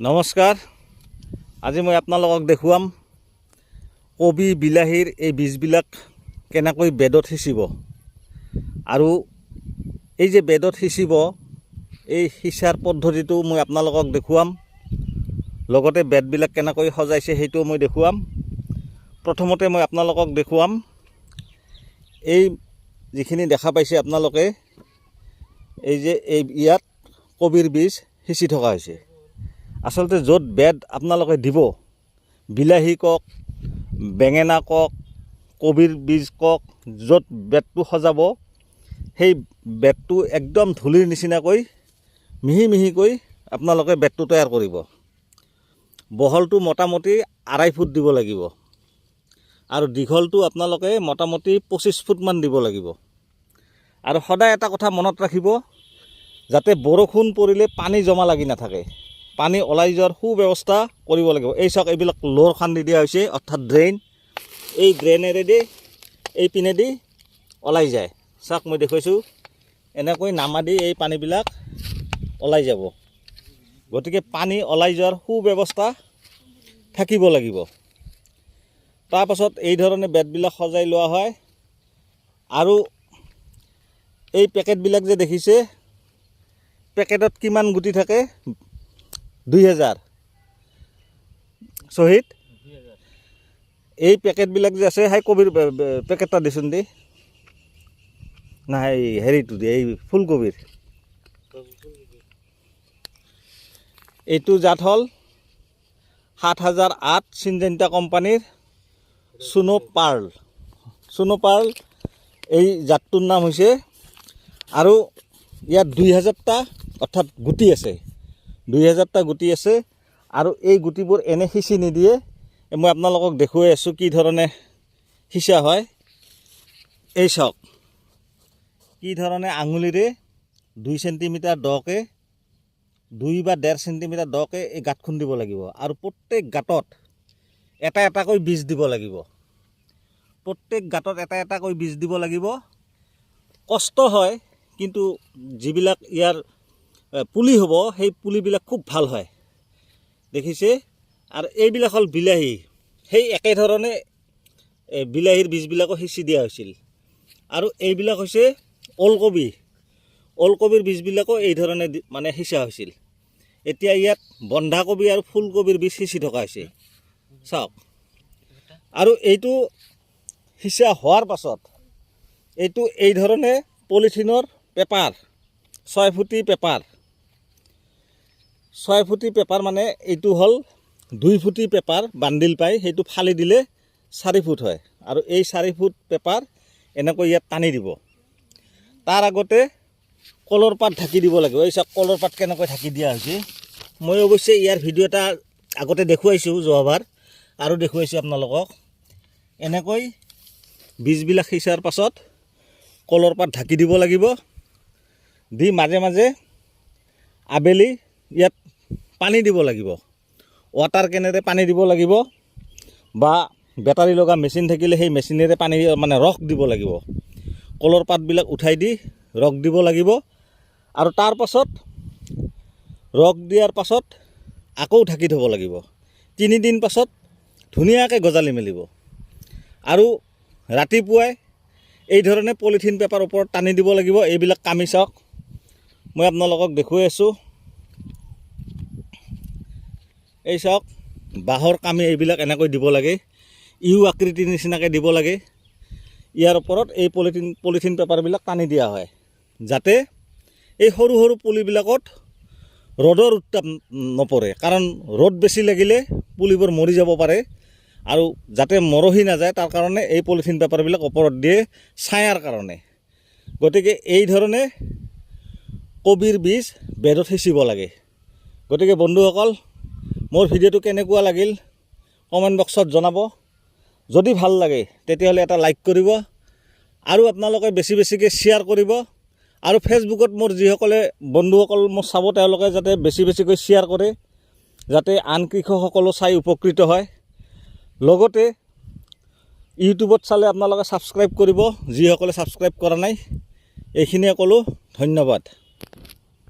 নমস্কাৰ আজি মই আপোনালোকক দেখুৱাম, কবি বিলাহীৰ এই বীজবিলাক কেনেকৈ বেদত সিঁচিব আৰু এই যে বেদত সিঁচিব, এই সিঁচাৰ পদ্ধতিটো মই আপোনালোকক দেখুৱাম, লগতে বেডবিলাক কেনেকৈ সজাইছে সেইটোও মই দেখুৱাম। প্ৰথমতে মই আপোনালোকক দেখুৱাম, এই যিখিনি দেখা পাইছে আপোনালোকে, এই যে এই ইয়াত কবিৰ বীজ সিঁচি থকা হৈছে। আচলতে য'ত বেড আপোনালোকে দিব বিলাহী কওক বেঙেনা কওক কবিৰ বীজ কওক য'ত বেডটো সজাব সেই বেডটো একদম ধূলিৰ নিচিনাকৈ মিহি মিহিকৈ আপোনালোকে বেডটো তৈয়াৰ কৰিব। বহলটো মোটামুটি আঢ়াই ফুট দিব লাগিব। আৰু দীঘলটো আপোনালোকে মোটামুটি পঁচিছ ফুটমান দিব লাগিব। আৰু সদায় এটা কথা মনত ৰাখিব যাতে বৰষুণ পৰিলে পানী জমা লাগি নাথাকে। পানী ওলাই যোৱাৰ সুব্যৱস্থা কৰিব লাগিব। এই চাওক এইবিলাক লোৰ খান্দি দিয়া হৈছে অৰ্থাৎ ড্ৰেইন এই ড্ৰেইনেৰেদি এই পিনেদি ওলাই যায়। চাওক মই দেখুৱাইছোঁ এনেকৈ নামা দি এই পানীবিলাক ওলাই যাব। গতিকে পানী ওলাই যোৱাৰ সুব্যৱস্থা থাকিব লাগিব। তাৰপাছত এই ধৰণে বেডবিলাক সজাই লোৱা হয়। আৰু এই পেকেটবিলাক যে দেখিছে পেকেটত কিমান গুটি থাকে দুই হেজাৰ। শ্বহীদ, এই পেকেটবিলাক যে আছে, সেই কবিৰ পেকেট এটা দিচোন দি। নাই হেৰিটো দি, এই ফুলকবিৰ। এইটো জাত হ'ল সাত হাজাৰ আঠ চিনজেণ্টা কোম্পানীৰ চুনো পাৰ্ল চুনো পাৰ্ল এই জাতটোৰ নাম হৈছে, আৰু ইয়াত দুই হাজাৰটা অৰ্থাৎ গুটি আছে। দুই হাজাৰটা গুটি আছে আৰু এই গুটিবোৰ এনে সিঁচি নিদিয়ে। মই আপোনালোকক দেখুৱাই আছোঁ কি ধৰণে সিঁচা হয়। এই চাওক, কি ধৰণে আঙুলিৰে দুই চেণ্টিমিটাৰ দকৈ, দুই বা ডেৰ চেণ্টিমিটাৰ দকৈ এই গাঁত খুন্দিব লাগিব আৰু প্ৰত্যেক গাঁতত এটা এটাকৈ বীজ দিব লাগিব। প্ৰত্যেক গাঁতত এটা এটাকৈ বীজ দিব লাগিব। কষ্ট হয়, কিন্তু যিবিলাক ইয়াৰ পুলি হ'ব, সেই পুলিবিলাক খুব ভালো হয়। দেখিছে? আৰু এইবিলাক হ'ল বিলাহী। সেই একেধৰণে বিলাহীৰ বীজবিলাকো সিঁচি দিয়া হৈছিল। আৰু এইবিলাক হৈছে ওলকবি। ওলকবিৰ বীজবিলাকো এই ধৰণে মানে সিঁচা হৈছিল। এতিয়া ইয়াত বন্ধাকবি আৰু ফুলকবিৰ বীজ সিঁচি থকা হৈছে। চাওক। আৰু এইটো সিঁচা হোৱাৰ পাছত, এইটো এই ধৰণে পলিথিনৰ পেপাৰ, ছয় ফুটি পেপাৰ ছয় ফুটি পেপাৰ মানে এইটো হ'ল দুই ফুটি পেপাৰ বান্দিল পাই, সেইটো ফালি দিলে চাৰি ফুট হয়। আৰু এই চাৰি ফুট পেপাৰ এনেকৈ ইয়াত টানি দিব। তাৰ আগতে কলৰ পাত ঢাকি দিব লাগিব। এই চাওক, কলৰ পাত কেনেকৈ ঢাকি দিয়া হৈছে। মই অৱশ্যে ইয়াৰ ভিডিঅ' এটা আগতে দেখুৱাইছোঁ যোৱাবাৰ, আৰু দেখুৱাইছোঁ আপোনালোকক। এনেকৈ বীজবিলাক সিঁচাৰ পাছত কলৰ পাত ঢাকি দিব লাগিব। দি মাজে মাজে আবেলি ইয়াত পানী দিব লাগিব। ৱাটাৰ কেনেৰে পানী দিব লাগিব বা বেটাৰী লগা মেচিন থাকিলে সেই মেচিনেৰে পানী মানে ৰস দিব লাগিব। কলৰ পাতবিলাক উঠাই দি ৰস দিব লাগিব আৰু তাৰ পাছত ৰস দিয়াৰ পাছত আকৌ ঢাকি থ'ব লাগিব। তিনিদিন পাছত ধুনীয়াকৈ গজালি মেলিব। আৰু ৰাতিপুৱাই এই ধৰণে পলিথিন পেপাৰ ওপৰত টানি দিব লাগিব। এইবিলাক কামি চাওক। মই আপোনালোকক দেখুৱাই আছোঁ। এই চাওক, বাঁহৰ কামি এইবিলাক এনেকৈ দিব লাগে। ইউ আকৃতিৰ নিচিনাকৈ দিব লাগে। ইয়াৰ ওপৰত এই পলিথিন পলিথিন পেপাৰবিলাক টানি দিয়া হয়। যাতে এই সৰু সৰু পুলিবিলাকত ৰ'দৰ উত্তাপ নপৰে। কাৰণ ৰ'দ বেছি লাগিলে পুলিবোৰ মৰি যাব পাৰে আৰু যাতে মৰহি নাযায়, তাৰ কাৰণে এই পলিথিন পেপাৰবিলাক ওপৰত দিয়ে ছায়াৰ কাৰণে। গতিকে এই ধৰণে কবিৰ বীজ বেদত সিঁচিব লাগে। গতিকে বন্ধুসকল মোৰ ভিডিঅ'টো কেনেকুৱা লাগিল কমেণ্ট বক্সত জনাব। যদি ভালো লাগে, তেতিয়াহ'লে এটা লাইক কৰিব আৰু আপোনালোকে বেছি বেছিকৈ শ্বেয়াৰ কৰিব আৰু ফেচবুকত মোৰ যিসকলে বন্ধুসকল, মোৰ চাব তেওঁলোকে যাতে বেছি বেছিকৈ শ্বেয়াৰ কৰে, যাতে আন কৃষকসকলো চাই উপকৃত হয়। লগতে, ইউটিউবত চালে আপোনালোকে ছাবস্ক্ৰাইব কৰিব, যিসকলে ছাবস্ক্ৰাইব কৰা নাই, এইখিনিয়ে ক'লোঁ। ধন্যবাদ।